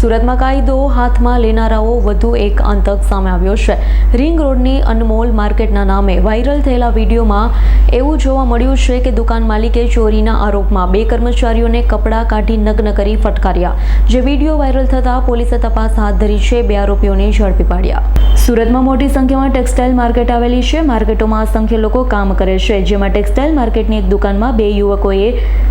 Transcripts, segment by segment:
સુરતમાં કાયદો હાથમાં લેનારાઓ વધુ એક આતંક સામે આવ્યો છે. રિંગ રોડની અનમોલ માર્કેટના નામે વાયરલ થયેલા વિડીયોમાં એવું જોવા મળ્યું છે કે દુકાન માલિકે ચોરીના આરોપમાં બે કર્મચારીઓને કપડાં કાઢી નગ્ન કરી ફટકાર્યા. જે વીડિયો વાયરલ થતાં પોલીસે તપાસ હાથ ધરી છે. બે આરોપીઓને ઝડપી પાડ્યા. સુરતમાં મોટી સંખ્યામાં ટેક્સટાઇલ માર્કેટ આવેલી છે. માર્કેટોમાં અસંખ્ય લોકો કામ કરે છે. જેમાં ટેક્સટાઇલ માર્કેટની એક દુકાનમાં બે યુવકોએ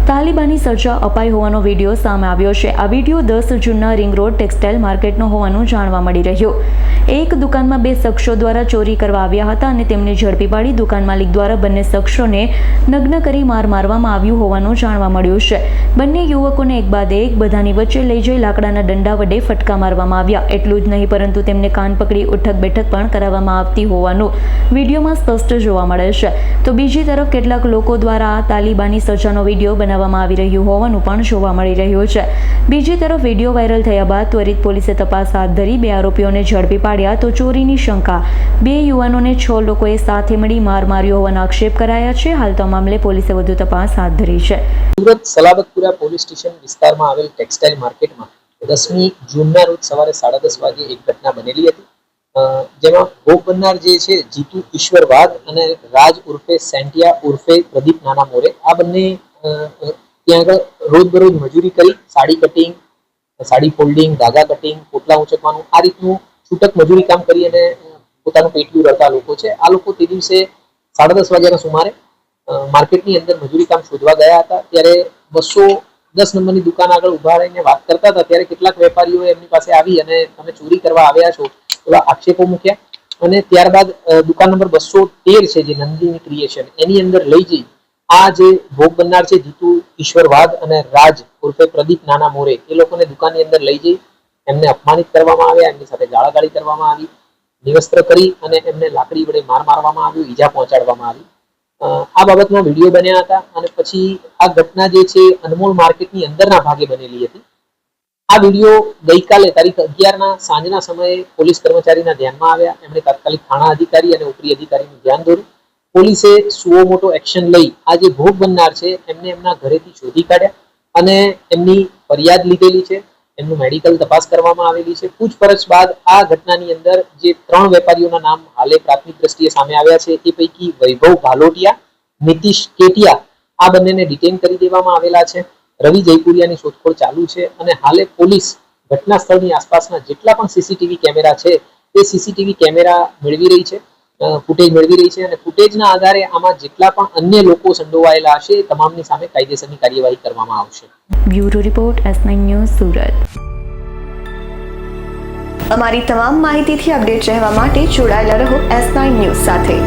તાલિબાની સજા અપાઈ હોવાનો વીડિયો સામે આવ્યો છે. આ વીડિયો દસ જૂનના રિંગ રોડ ટેક્સટાઇલ માર્કેટનો હોવાનું જાણવા મળી રહ્યું. એક દુકાનમાં બે શખ્સો દ્વારા ચોરી કરવા આવ્યા હતા અને તેમને ઝડપી પાડી દુકાન માલિક દ્વારા બંને શખ્સોને નગ્ન કરી માર મારવામાં આવ્યું હોવાનું જાણવા મળ્યું છે. બંને યુવકોને એક બાદ એક બધાની વચ્ચે લઈ જઈ લાકડાના દંડા વડે ફટકા મારવામાં આવ્યા. એટલું જ નહીં, પરંતુ તેમને કાન પકડી ઉઠક બેઠક પણ કરાવવામાં આવતી હોવાનું વિડીયોમાં સ્પષ્ટ જોવા મળે છે. તો બીજી તરફ કેટલાક લોકો દ્વારા આ તાલિબાની સજાનો વીડિયો બનાવવામાં આવી રહ્યું હોવાનું પણ જોવા મળી રહ્યું છે. બીજી તરફ વીડિયો વાયરલ થયા બાદ ત્વરિત પોલીસે તપાસ હાથ ધરી બે આરોપીઓને ઝડપી પાડ્યા તો ચોરીની શંકા. બે યુવાનોને છ લોકોએ સાથે મળી માર માર્યો હોવાના આક્ષેપ કરાયા છે. હાલ તો મામલે પોલીસે વધુ તપાસ હાથ ધરી છે. સુરત સલાબતપુરા પોલીસ સ્ટેશન વિસ્તારમાં આવેલ ટેક્સટાઇલ માર્કેટમાં દસમી જૂનના રોજ સવારે સાડા દસ વાગે એક ઘટના બનેલી હતી. જેમાં ભોગ બનનાર જે છે, જીતુ ઈશ્વર વાઘ અને રાજ ઉર્ફે સેન્ટિયા ઉર્ફે પ્રદીપ નાના મોરે, આ બંને ત્યાં આગળ રોજબરોજ મજૂરી કરી, સાડી કટિંગ, સાડી ફોલ્ડિંગ, ધાગા કટિંગ, પોટલા ઉંચકવાનું, આ રીતનું છૂટક મજૂરી કામ કરી અને પોતાનું પેટલું રડતા લોકો છે. આ લોકો તે દિવસે સાડા દસ વાગ્યાના સુમારે માર્કેટની અંદર મજૂરી કામ શોધવા ગયા હતા. ત્યારે બસો દસ નંબરની દુકાન આગળ ઊભા રહીને વાત કરતા હતા. ત્યારે કેટલાક વેપારીઓ એમની પાસે આવી અને તમે ચોરી કરવા આવ્યા છો એવા આક્ષેપો મૂક્યા. અને ત્યારબાદ દુકાન નંબર બસો તેર છે જે નંદિની ક્રિએશન એની અંદર લઈ જઈ આ જે ભોગ બનનાર છે જીતુ ઈશ્વર વાઘ અને રાજ ઉર્ફે પ્રદીપ નાના મોરે, એ લોકોને દુકાનની અંદર લઈ જઈ એમને અપમાનિત કરવામાં આવ્યા, એમની સાથે ગાળાગાળી કરવામાં આવી, નિવસ્ત્ર કરી અને એમને લાકડી વડે માર મારવામાં આવ્યું, ઈજા પહોંચાડવામાં આવી. આ બાબતમાં વીડિયો બન્યા હતા અને પછી આ ઘટના જે છે, અનમોલ માર્કેટની અંદરના ભાગે બનેલી હતી. આ વીડિયો ગઈકાલે તારીખ અગિયારના સાંજના સમયે પોલીસ કર્મચારીના ધ્યાનમાં આવ્યા. એમણે તાત્કાલિક થાણા અધિકારી અને ઉપરી અધિકારીનું ધ્યાન દોર્યું. પોલીસે સુઓ મોટો એક્શન લઈ આ જે ભોગ બનનાર છે, એમને એમના ઘરેથી શોધી કાઢ્યા અને એમની ફરિયાદ લીધેલી છે. એમનું મેડિકલ તપાસ કરવામાં આવેલી છે. પૂછપરછ બાદ આ ઘટનાની અંદર જે ત્રણ વેપારીઓના નામ હાલે પ્રાથમિક દ્રષ્ટિએ સામે આવ્યા છે, એ પૈકી વૈભવ ભાલોટિયા, નીતિશ કેટિયા, આ બંનેને ડિટેન કરી દેવામાં આવેલા છે. રવિ જયપુરિયાની શોધખોળ ચાલુ છે અને હાલે પોલીસ ઘટના સ્થળની આસપાસના જેટલા પણ સીસીટીવી કેમેરા છે એ સીસીટીવી કેમેરા મેળવી રહી છે. ફૂટેજ મેળવી રહી છે અને ફૂટેજના આધારે આમાં જેટલા પણ અન્ય લોકો સંડોવાયેલા હશે તમામની સામે કાયદેસરની કાર્યવાહી કરવામાં આવશે. Bureau report S news, Surat. અમારી તમામ માહિતીથી અપડેટ રહેવા માટે જોડાયેલા રહો એસ ન્યૂઝ સાથે.